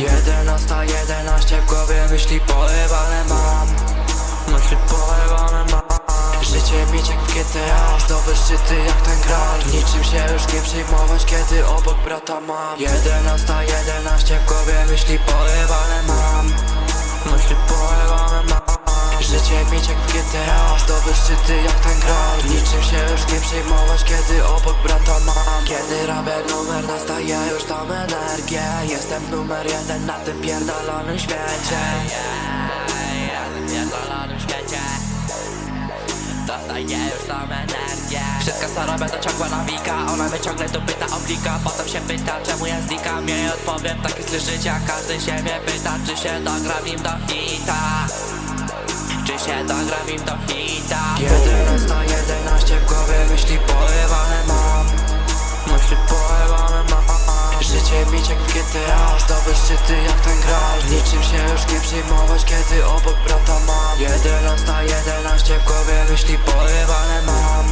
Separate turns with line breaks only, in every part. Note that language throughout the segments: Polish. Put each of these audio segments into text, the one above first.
Jedenasta, jedenaście w głowie myśli pojebane mam. Myśli pojebane mam. Życie mieć jak w GTA Zdobyć szczyty jak ten gral Niczym się już nie przejmować kiedy obok brata mam. Jedenasta, jedenaście w głowie myśli pojebane mam. Myśli pojebane mam. Życie mieć jak w GTA Zdobyć szczyty jak ten gral Niczym się już nie przejmować kiedy obok brata dostaję już tam energię. Jestem numer jeden na tym pierdolonym świecie.
Pierdolonym świecie. Dostaję już tą energię. Wszystko co robię to ciągła nawika. Ona mnie ciągle tu pyta o Potem się pyta czemu ja znikam? Jej odpowiem taki styl życia. Każdy się mnie pyta czy się dogram im do hita. Czy się dogram im do hita?
Jedenasta, jedenaście w głowie myśli pojebane GTA Zdobyć szczyty jak ten gral. Niczym się już nie przejmować kiedy obok brata mam. Jedenasta, jedenaście w głowie myśli pojebane mam.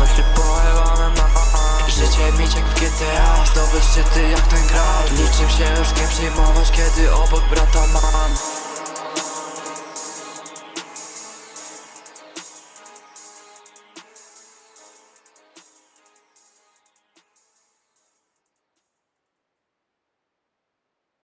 Myśli pojebane mam. Życie mieć jak w GTA Zdobyć szczyty jak ten gral. Niczym się już nie przejmować kiedy obok